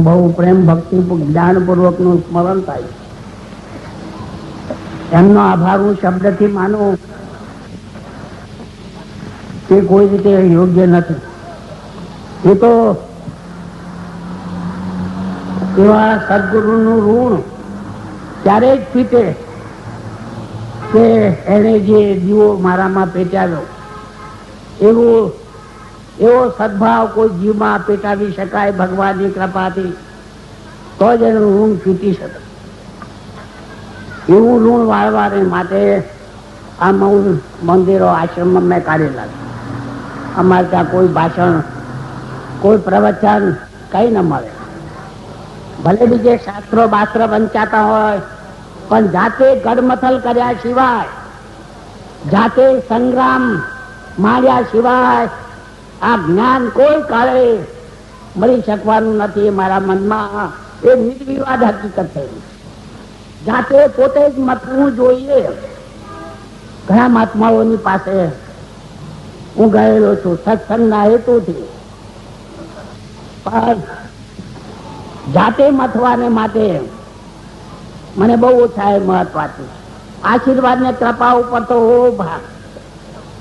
બહુ પ્રેમ ભક્તિ જ્ઞાનપૂર્વકનું સ્મરણ થાય. એમનો આભાર હું શબ્દથી માનું તે કોઈ રીતે યોગ્ય નથી. એ તો એવા સદગુરુનું ઋણ ત્યારે જ પીતે કે એને જે જીવો મારામાં પેટાવ્યો. એવું એવો સદભાવ કોઈ જીવમાં પેટાવી શકાય ભગવાનની કૃપાથી, તો જ એનું ઋણ ચૂકી શકે. એવું ઋણ વાળવાને માટે આ મૌન મંદિરો, આશ્રમમાં મેં કાઢેલા અમારે ત્યાં કોઈ ભાષણ, કોઈ પ્રવચન કઈ ન મળે. ભલે બીજે શાસ્ત્રો, બાસ્ત્ર વંચાતા હોય, પણ જાતે ગડમથલ કર્યા સિવાય, જાતે સંગ્રામ માર્યા સિવાય આ જ્ઞાન કોઈ કાળે મળી શકવાનું નથી મારા મનમાં. એ નિર્વિવાદ હકીકત થઈ જાતે પોતે જ મતવું જોઈએ. ઘણા મહાત્માઓની પાસે હું ગયેલો છું સત્સંગના હેતુથી. પણ જાતે મથવાને માટે મને બહુ ઓછા એ મહત્વ આશીર્વાદ ને કૃપા ઉપર તો હો ભાગ.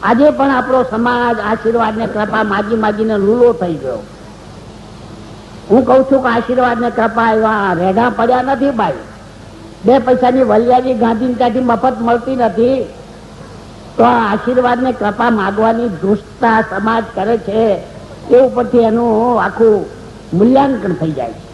આજે પણ આપણો સમાજ આશીર્વાદ ને કૃપા માગી માગીને લૂલો થઈ ગયો. હું કઉ છું કે આશીર્વાદ ને કૃપા એવા રેઢા પડ્યા નથી ભાઈ બે પૈસાની વલિયાજી ગાંધી ત્યાંથી મફત મળતી નથી. તો આશીર્વાદ ને કૃપા માગવાની દુષ્ટતા સમાજ કરે છે, એ ઉપરથી એનું આખું મૂલ્યાંકન થઈ જાય છે.